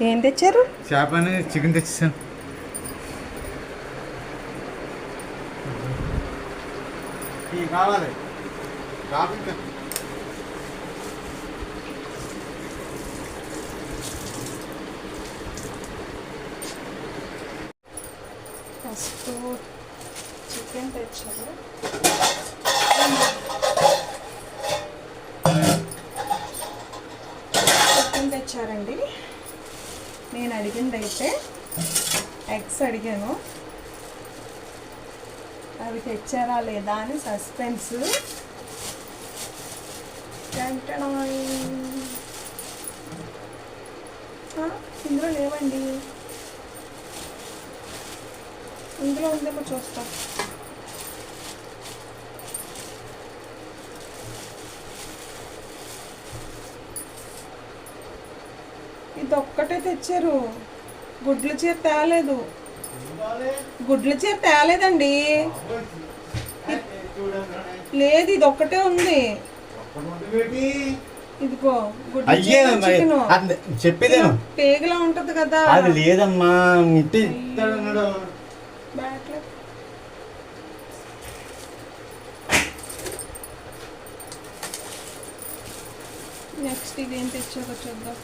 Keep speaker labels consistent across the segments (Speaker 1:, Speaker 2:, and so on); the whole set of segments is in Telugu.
Speaker 1: ఏం తెచ్చారు?
Speaker 2: చేపని చికెన్ తెచ్చేసాను. కావాలి.
Speaker 1: ఫస్ట్ చికెన్ తెచ్చారు. చికెన్ తెచ్చారండి. నేను అడిగింది అయితే ఎగ్స్ అడిగాను. అవి తెచ్చారా లేదా అని సస్పెన్స్ ఇందులో లేవండి ఇందులో ఉందేమో చూస్తాను ఇది ఒక్కటే తెచ్చారు. గుడ్ల చీర తేలేదు. గుడ్ల చీర తేలేదండి. లేదు ఇది ఒక్కటే ఉంది. ఇదిగో
Speaker 2: చెప్పేదేను.
Speaker 1: పేగలా ఉంటది కదా.
Speaker 2: అది లేదమ్మా ఇంటి
Speaker 1: నెక్స్ట్ ఇదేం తెచ్చారో చూద్దాం.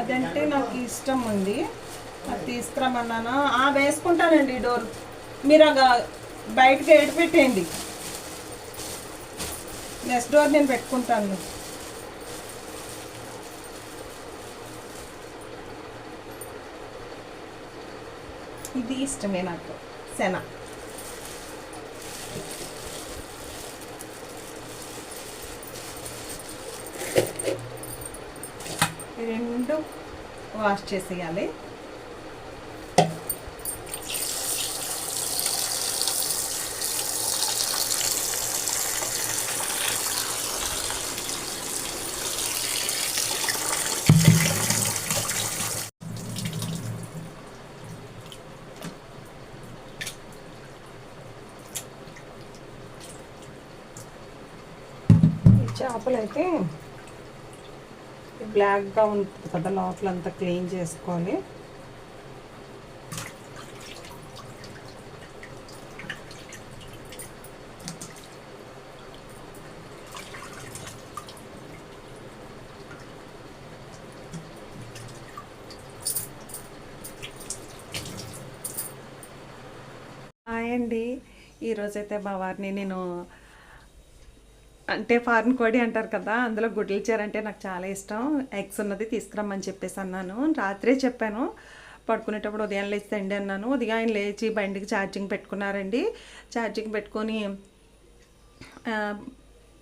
Speaker 1: అదంటే నాకు ఇష్టం ఉంది. అది తీసుకురమ్మన్నాను? ఆ వేసుకుంటానండి డోర్. మీరు అగా బయటకి ఏడిపెట్టేయండి నెక్స్ట్ డోర్ నేను పెట్టుకుంటాను. ఇది ఇష్టమే నాకు. సెనా ఈ రెండు వాష్ చేసేయాలి. చేపలు అయితే బ్లాక్గా ఉంటుంది కదా లోపల అంతా క్లీన్ చేసుకోవాలి. హాయ్ అండి. ఈరోజైతే మా నేను అంటే ఫారెన్ కోడి అంటారు కదా అందులో గుడ్ల చీర అంటే నాకు చాలా ఇష్టం. ఎగ్స్ ఉన్నది తీసుకురమ్మని చెప్పేసి అన్నాను. రాత్రే చెప్పాను. పడుకునేటప్పుడు ఉదయం లేచి అన్నాను. ఉదయం ఆయన లేచి బండికి ఛార్జింగ్ పెట్టుకున్నారండి. ఛార్జింగ్ పెట్టుకొని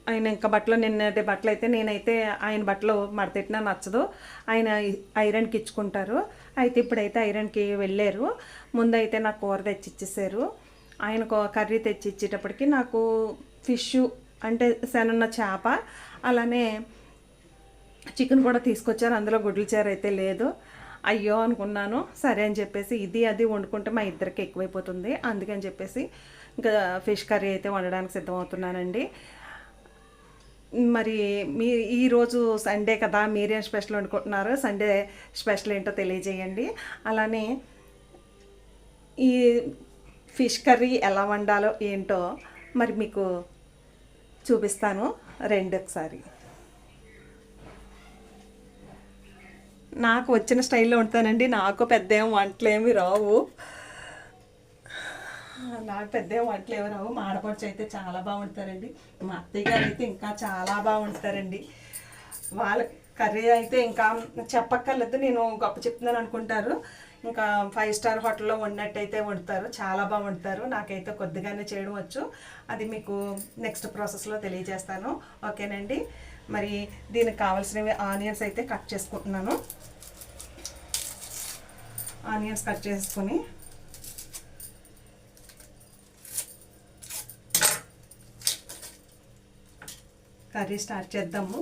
Speaker 1: ఆయన ఇంకా బట్టలు నిన్నటి బట్టలు అయితే నేనైతే ఆయన బట్టలు మడతెట్టినా నచ్చదు. ఆయన ఐరన్కి ఇచ్చుకుంటారు. అయితే ఇప్పుడైతే ఐరన్కి వెళ్ళారు. ముందైతే నాకు కూర తెచ్చిచ్చేసారు. ఆయన కో- కర్రీ తెచ్చి ఇచ్చేటప్పటికి నాకు ఫిష్ అంటే శనన్న చేప అలానే చికెన్ కూడా తీసుకొచ్చారు. అందులో గుడ్ల చారు అయితే లేదు. అయ్యో అనుకున్నాను. సరే అని చెప్పేసి ఇది అది వండుకుంటే మా ఇద్దరికి ఎక్కువైపోతుంది. అందుకని చెప్పేసి ఇంకా ఫిష్ కర్రీ అయితే వండడానికి సిద్ధమవుతున్నానండి. మరి మీ ఈరోజు సండే కదా మీరేం స్పెషల్ వండుకుంటున్నారు. సండే స్పెషల్ ఏంటో తెలియజేయండి. అలానే ఈ ఫిష్ కర్రీ ఎలా వండాలో ఏంటో మరి మీకు చూపిస్తాను రెండు ఒకసారి. నాకు వచ్చిన స్టైల్లో ఉంటానండి నాకు పెద్ద ఏం వంటలు ఏమి రావు. నాకు పెద్ద ఏం వంటలు ఏమి రావు. మా ఆడపడుచు అయితే చాలా బాగుంటారండి. మా అత్తయ్య గారు అయితే ఇంకా చాలా బాగుంటారండి. వాళ్ళ కర్రీ అయితే ఇంకా చెప్పక్కర్లేదు. నేను గొప్ప చెప్తున్నాను అనుకుంటారు. ఇంకా ఫైవ్ స్టార్ హోటల్లో వండినట్టయితే వండుతారు. చాలా బాగా వండుతారు. నాకైతే కొద్దిగానే చేయడం వచ్చు. అది మీకు నెక్స్ట్ ప్రాసెస్లో తెలియజేస్తాను. ఓకేనండి? మరి దీనికి కావాల్సినవి ఆనియన్స్ అయితే కట్ చేసుకుంటున్నాను. ఆనియన్స్ కట్ చేసుకొని కర్రీ స్టార్ట్ చేద్దాము.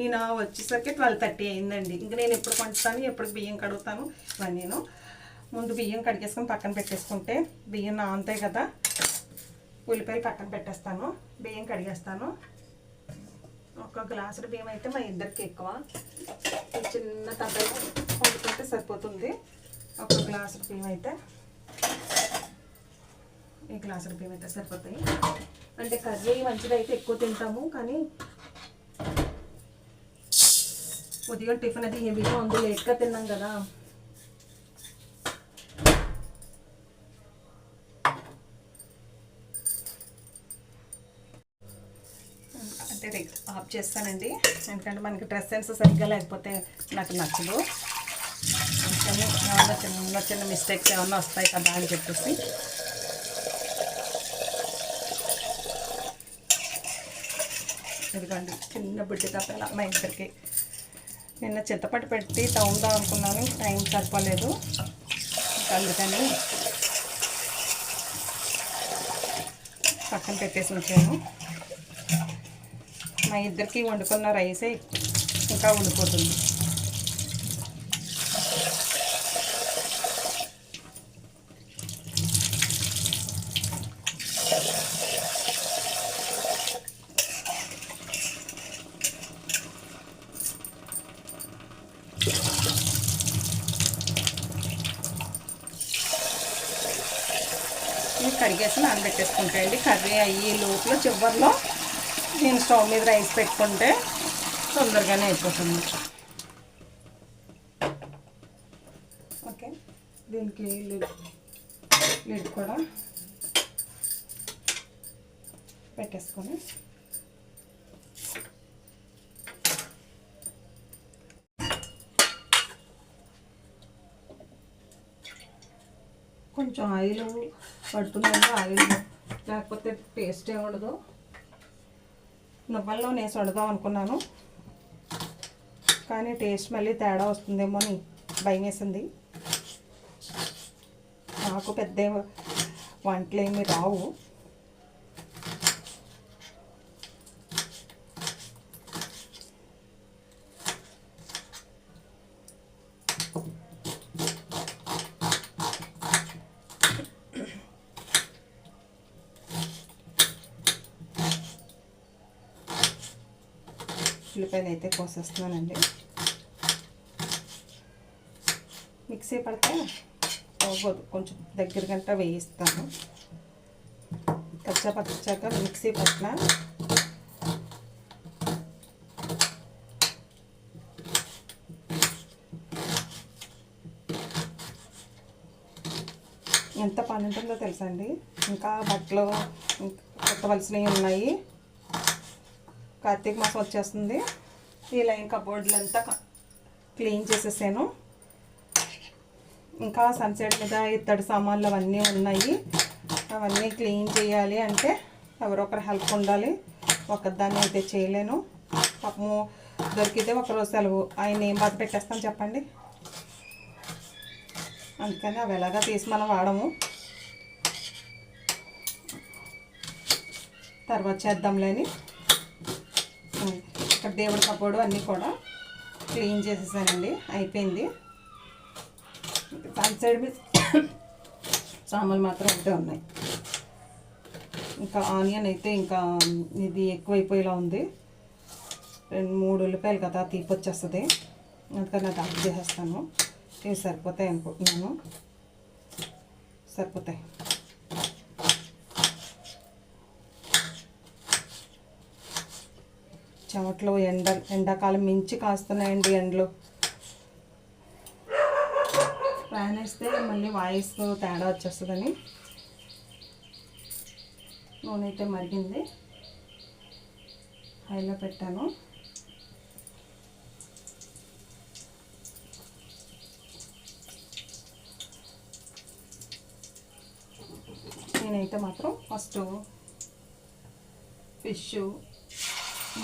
Speaker 1: ఈయన వచ్చేసరికి ట్వెల్వ్ థర్టీ అయిందండి. ఇంక నేను ఎప్పుడు పంచుతాను ఎప్పుడు బియ్యం కడుగుతాను? ఇవన్నీ నేను ముందు బియ్యం కడిగేసుకొని పక్కన పెట్టేసుకుంటే బియ్యం నానుతాయి కదా. ఉల్లిపాయలు పక్కన పెట్టేస్తాను బియ్యం కడిగేస్తాను. ఒక గ్లాసుడు బియ్యం అయితే మా ఇద్దరికి ఎక్కువ. చిన్న చిన్న తగ్గ సరిపోతుంది. ఒక గ్లాసు బియ్యం అయితే ఈ గ్లాసుల బియ్యం అయితే సరిపోతాయి. అంటే కర్రీ మంచిదైతే ఎక్కువ తింటాము కానీ ఉదయం టిఫిన్ అది హెవీగా ఉంది లేట్గా తిన్నాం కదా. అంటే ఆఫ్ చేస్తానండి. ఎందుకంటే మనకి డ్రెస్ సెన్స్ సరిగ్గా లేకపోతే నాకు నచ్చదు. ఏమన్నా చిన్న చిన్న మిస్టేక్స్ ఏమన్నా వస్తాయి కదా అని చెప్పేసి. ఇదిగోండి చిన్న బుడ్డి తప్ప మా ఇద్దరికి. నిన్న చింతపట్టు పెట్టి తవ్వుదాం అనుకున్నాను టైం సరిపోలేదు. అందుకని పక్కన పెట్టేసి ఉంచాను. మా ఇద్దరికి వండుకున్న రైసే ఇంకా ఉండిపోతుంది. ఇవి కడిగేసి నానబెట్టేసుకుంటాయండి కర్రీ అయ్యి లోపల చివరిలో నేను స్టవ్ మీద రైస్ పెట్టుకుంటే తొందరగానే అయిపోతుంది. ఓకే. దీనికి లిడ్ లిడ్ కూడా పెట్టేసుకొని. కొంచెం ఆయిల్ పడుతుందండి ఆయిల్ లేకపోతే టేస్ట్ ఏమి ఉండదు. నూనె నేను వండుదాం అనుకున్నాను. కానీ టేస్ట్ మళ్ళీ తేడా వస్తుందేమో అని భయం వేసింది నాకు పెద్ద వంటలేమి వంటలు ఏమి రావు. ఉల్లిపాయలు అయితే కోసేస్తున్నానండి మిక్సీ పడితే అవ్వదు కొంచెం దగ్గర గంట వేయిస్తాను. కచ్చా పచ్చాక మిక్సీ పట్ల ఎంత పని ఉంటుందో తెలుసా అండి ఇంకా బట్టలు కొట్టవలసినవి ఉన్నాయి. కార్తీక మాసం వచ్చేస్తుంది. ఇలా ఇంకా కబోర్డ్లు అంతా క్లీన్ చేసేసాను. ఇంకా సన్సెట్ మీద ఇత్తడి సామాన్లు అవన్నీ ఉన్నాయి. అవన్నీ క్లీన్ చేయాలి అంటే ఎవరొకరు హెల్ప్ ఉండాలి. ఒకదాన్ని అయితే చేయలేను. పాపము దొరికితే ఒకరోజు సెలవు. ఆయన ఏం బాధ పెట్టేస్తాను చెప్పండి? అందుకని అవి ఎలాగా తీసి మనం వాడము. తర్వాత చేద్దాంలేని. దేవుడి కపోడు అన్నీ కూడా క్లీన్ చేసేసానండి. అయిపోయింది. దాని సైడ్ మీద సామాన్లు మాత్రం ఒకటే ఉన్నాయి. ఇంకా ఆనియన్ అయితే ఇంకా ఇది ఎక్కువైపోయేలా ఉంది. రెండు మూడు ఉల్లిపాయలు కదా తీపి వచ్చేస్తుంది. అందుకని అది ఆఫ్ చేసేస్తాను. ఇవి సరిపోతాయి అనుకుంటున్నాను. సరిపోతాయి. చెమట్లు ఎండ ఎండాకాలం మించి కాస్తున్నాయండి ఎండలు. ఫ్యాన్ వేస్తే మళ్ళీ వాయిస్ తేడా వచ్చేస్తుందని. నూనె అయితే మరిగింది. హైలో పెట్టాను. నేనైతే మాత్రం ఫస్ట్ ఫిష్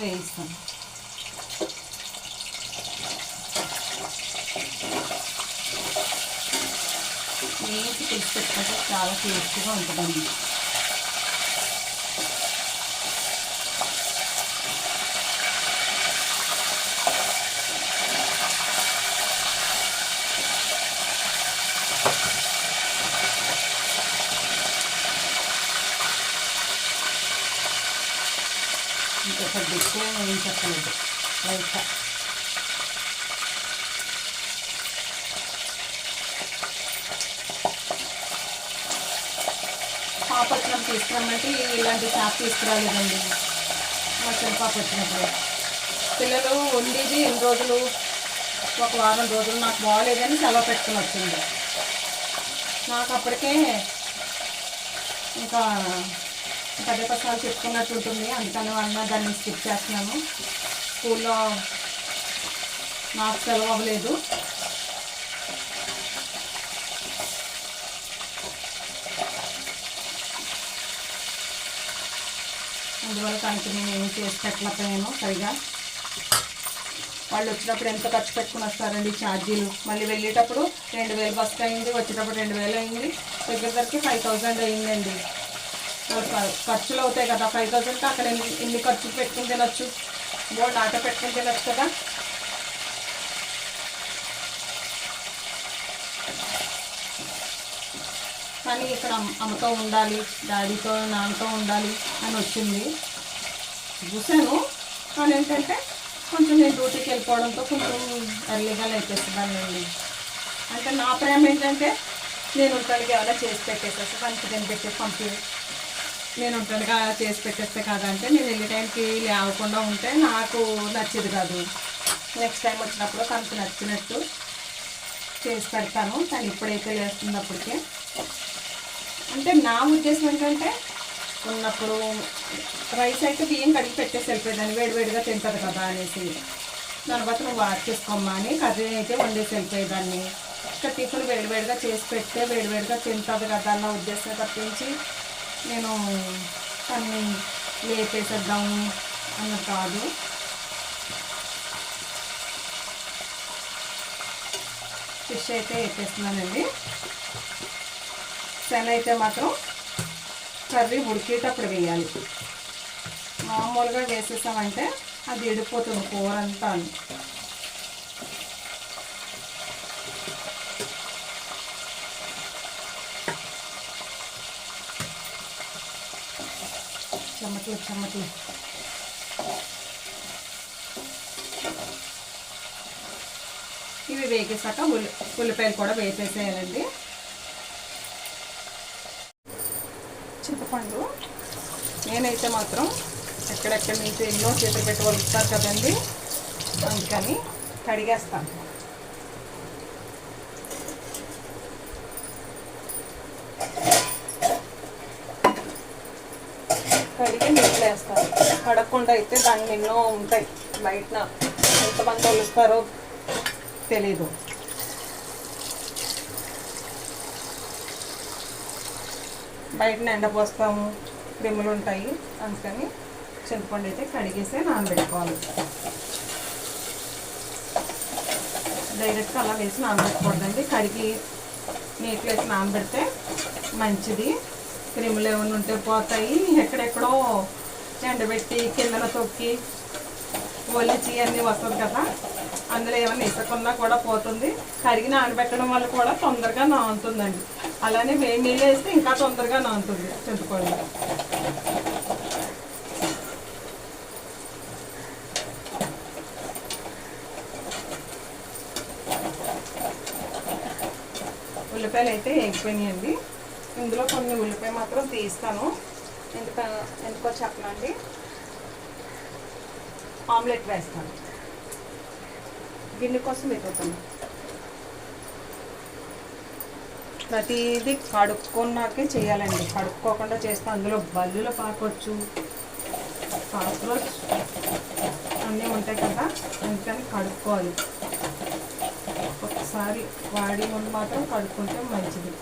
Speaker 1: వేయిస్తాను నీటి తెచ్చి చాలా టేస్ట్గా ఉంటుందండి. పెద్ద ఎక్కువ ఏం చెప్పలేదు. పాపట్నం తీసుకురమ్మంటే ఇలాంటి చాప్ తీసుకురాలేదండి. మా చిన్నపాప వచ్చినప్పుడు పిల్లలు ఉండేది ఎన్ని రోజులు? ఒక వారం రోజులు నాకు బాగాలేదని సెలవు పెట్టుకుని వచ్చింది. నాకు అప్పటికే ఇంకా పదే పసాలు చెప్పుకున్నట్టు ఉంటుంది. అందుకని వల్ల దాన్ని స్కిప్ చేస్తున్నాను స్కూల్లో మాకు సెలవు అవ్వలేదు. అందువల్ల తనకి నేను ఏం చేసి పెట్టలేకపోయాను సరిగా. వాళ్ళు వచ్చినప్పుడు ఎంత ఖర్చు పెట్టుకుని వస్తారండి ఛార్జీలు? మళ్ళీ వెళ్ళేటప్పుడు రెండు వేలు బస్సు అయింది వచ్చేటప్పుడు రెండు వేలు అయింది. దగ్గర దగ్గరికి ఫైవ్ థౌజండ్ అయిందండి. ఖర్చులు అవుతాయి కదా ఫైవ్ థౌసండ్ అక్కడ ఎన్ని ఎన్ని ఖర్చులు పెట్టుకుని తినొచ్చు? బోల్డ్ ఆటో పెట్టుకుని తినొచ్చు కదా? కానీ ఇక్కడ అమ్మతో ఉండాలి డాడీతో నాన్నతో ఉండాలి అని వచ్చింది. చూశాను కానీ ఏంటంటే కొంచెం నేను డ్యూటీకి వెళ్ళిపోవడంతో కొంచెం ఎర్లీగా లేపేస్తున్నానండి అంటే నా ప్రేమ ఏంటంటే నేను ఉంటానికి ఏమైనా చేసి పెట్టేసేసి దానికి నేను పెట్టేసి పంపి నేను ఒంటరిగా చేసి పెట్టేస్తే కాదంటే నేను వెళ్ళే టైంకి లేవకుండా ఉంటే నాకు నచ్చేది కాదు. నెక్స్ట్ టైం వచ్చినప్పుడు తనకు నచ్చినట్టు చేసి పెడతాను. తను ఇప్పుడైతే లేస్తుంది అప్పటికే అంటే నా ఉద్దేశం ఏంటంటే ఉన్నప్పుడు రైస్ అయితే బియ్యం కడిగి పెట్టేసి వెళ్ళిపోయేదాన్ని. వేడివేడిగా తింటుంది కదా అనేసి. దాని నువ్వు వాష్ చేసుకోమ్మా అని కర్రీ అయితే వండేసి వెళ్ళిపోయేదాన్ని. ఇంకా టిఫిన్ వేడివేడిగా చేసి పెడితే వేడివేడిగా తింటుంది కదా అన్న ఉద్దేశం తప్పించి నేను తన్ని లేపేసేద్దాము అన్నది కాదు. ఫిష్ అయితే వేసేస్తున్నానండి. శన అయితే మాత్రం కర్రీ ఉడికేటప్పుడు వేయాలి. మామూలుగా వేసేసామంటే అది ఎడిపోతుంది కూర అంతా చెమ్మట్లు చెమ్మట్లు ఇవి వేగేసాక ఉల్లి ఉల్లిపాయలు కూడా వేసేసేయాలండి చింతపండు నేనైతే మాత్రం ఎక్కడెక్కడి నుంచి ఎన్నో చేతులు పెట్టి వాళ్ళు కదండి. అందుకని కడిగేస్తాను. కడిగి నీళ్ళు వేస్తాను కడగకుండా అయితే దాన్ని ఎన్నో ఉంటాయి. బయట ఎంతమంది వలుస్తారో తెలీదు. బయటన ఎండపోస్తాము క్రిములు ఉంటాయి. అందుకని చింతపండు అయితే కడిగేసి నానబెట్టుకోవాలి. డైరెక్ట్గా అలా వేసి నానబెట్టకూడదండి కడిగి నీట్లో వేసి నానబెడితే మంచిది. క్రిములు ఏమైనా ఉంటే పోతాయి. ఎక్కడెక్కడో ఎండబెట్టి కిందన తొక్కి ఒలిచి అన్నీ వస్తుంది కదా అందులో ఏమైనా ఇసుకున్నా కూడా పోతుంది. కరిగి నానబెట్టడం వల్ల కూడా తొందరగా నానుతుందండి. అలానే వేడి నీళ్ళు వేస్తే ఇంకా తొందరగా నానుతుంది చింతపండు. ఉల్లిపాయలు అయితే ఎగిపోయినాయండి ఇందులో కొన్ని ఉల్లిపాయ మాత్రం తీస్తాను. ఎందుక ఎందుకో చెప్పనండి ఆమ్లెట్ వేస్తాను. గిన్నె కోసం వెతుకుతాను ప్రతిదీ కడుక్కున్నాకే చేయాలండి. కడుక్కోకుండా చేస్తే అందులో బల్లులు పాకొచ్చు. కాక్రోచ్ అన్నీ ఉంటాయి కదా అందుకని కడుక్కోవాలి. ఒకసారి వాడి ముందు మాత్రం కడుక్కుంటే మంచిది.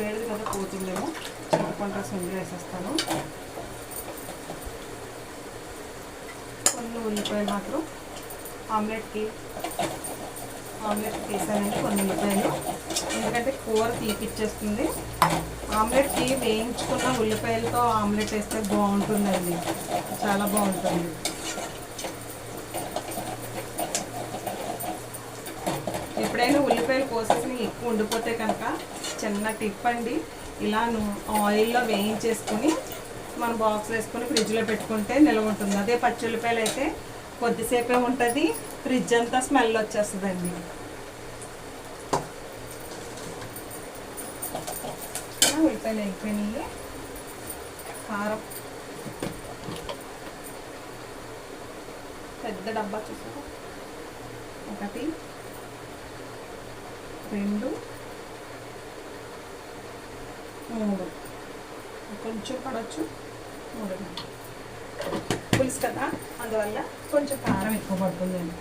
Speaker 1: వేడిది కదా పోతుందేమో. చింతపండు రసం ఇందులో వేసేస్తాను కొన్ని ఉల్లిపాయలు మాత్రం ఆమ్లెట్కి ఆమ్లెట్ తీసానండి కొన్ని ఉల్లిపాయలు. ఎందుకంటే కూర తీపిచ్చేస్తుంది. ఆమ్లెట్కి వేయించుకున్న ఉల్లిపాయలతో ఆమ్లెట్ వేస్తే బాగుంటుందండి. చాలా బాగుంటుంది. ఎప్పుడైనా ఉల్లిపాయలు కోసేసి ఎక్కువ ఉండిపోతే కనుక చిన్న టిప్ అండి. ఇలా ఆయిల్లో వేయించేసుకుని మన బాక్స్ వేసుకుని ఫ్రిడ్జ్లో పెట్టుకుంటే నిల్వ ఉంటుంది. అదే పచ్చి ఉల్లిపాయలు అయితే కొద్దిసేపే ఉంటుంది. ఫ్రిడ్జ్ అంతా స్మెల్ వచ్చేస్తుందండి. ఉల్లిపాయలు అయిపోయినాయి. కారం. పెద్ద డబ్బా చూసారా ఒకటి. రెండు. మూడు. కొంచెం పడవచ్చు మూడు పులుసు కదా? అందువల్ల కొంచెం కారం ఎక్కువ పడుతుందండి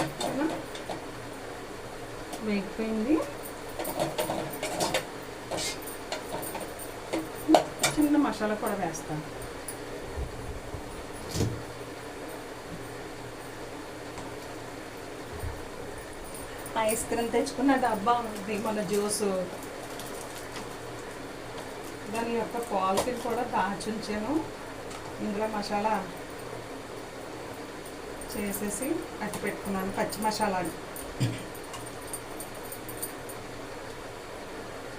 Speaker 1: ఓకేనా? వేగిపోయింది. చిన్న మసాలా కూడా వేస్తాను. ఐస్ తెచ్చుకున్న డబ్బా ఉంది మన జ్యూస్. దాని యొక్క క్వాలిటీని కూడా దాచుంచాను. ఇందులో మసాలా చేసేసి అట్టి పెట్టుకున్నాను పచ్చి మసాలాలు.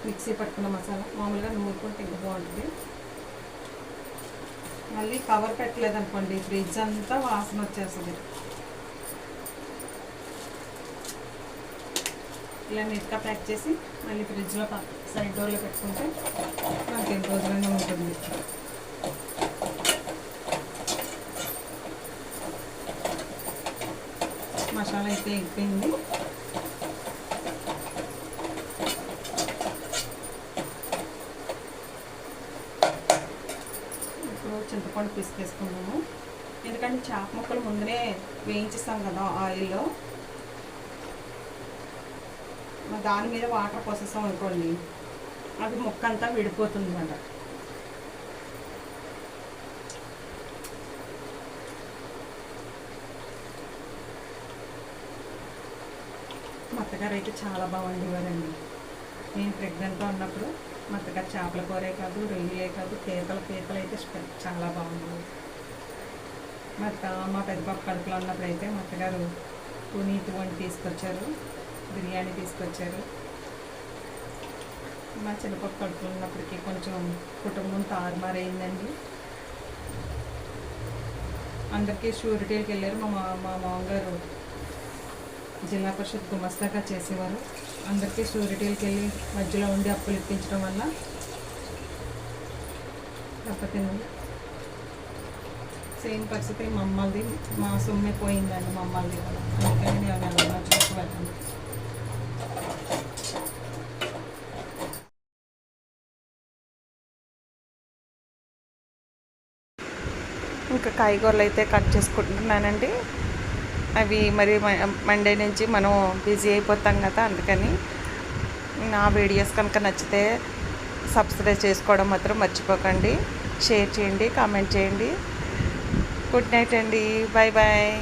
Speaker 1: మిక్సీ పట్టుకున్న మసాలా మామూలుగా నూరుకుంటే ఇంకా బాగుంటుంది. మళ్ళీ కవర్ పెట్టలేదనుకోండి ఫ్రిడ్జ్ అంతా వాసన వచ్చేస్తుంది. ఇలా నెట్గా ప్యాక్ చేసి మళ్ళీ ఫ్రిడ్జ్లో సైడ్ డోర్లో పెట్టుకుంటే మనకి ఎన్ని రోజులైనా ఉంటుంది. మసాలా అయితే ఎగిపోయింది ఇప్పుడు చింతపండు పిసికేసుకున్నాము ఎందుకంటే చేప ముక్కలు ముందునే వేయించేస్తాం కదా ఆయిల్లో. దాని మీద వాటర్ పోసేసాం అనుకోండి అది ముక్క అంతా విడిపోతుంది అన్నమాట మా అత్తగారు అయితే చాలా బాగుండేవారండి. నేను ప్రెగ్నెంట్గా ఉన్నప్పుడు మా అత్తగారు చేపల కూరే కాదు రొయ్యలే కాదు పీతల పీతలు అయితే చాలా బాగుండేవి. మా అత్త మా పెద్ద పాప కడుపులో ఉన్నప్పుడు అయితే మా అత్తగారు పునీతి వంటి తీసుకొచ్చారు. బిర్యానీ తీసుకొచ్చారు. మా చిన్నపాప కడుపులో ఉన్నప్పటికీ కొంచెం కుటుంబం తారుమారైందండి. అందరికీ షూరిటీలకు వెళ్ళారు. మా మా మామగారు జిల్లా పరిషత్ గుమస్తాగా చేసేవారు. అందరికీ షూరిటీలకు వెళ్ళి మధ్యలో ఉండి అప్పులు ఇప్పించడం వల్ల దెబ్బతింది. సేమ్ పరిస్థితి మా మా సొమ్మే పోయిందండి మా కూడా అందుకని నేను వెళ్ళాను చూసి వెళ్ళాను ఇంకా కాయగూరలు అయితే కట్ చేసుకుంటున్నానండి. అవి మరి మండే నుంచి మనం బిజీ అయిపోతాం కదా అందుకని నా వీడియోస్ కనుక నచ్చితే సబ్స్క్రైబ్ చేసుకోవడం మాత్రం మర్చిపోకండి. షేర్ చేయండి కామెంట్ చేయండి. గుడ్ నైట్ అండి. Bye bye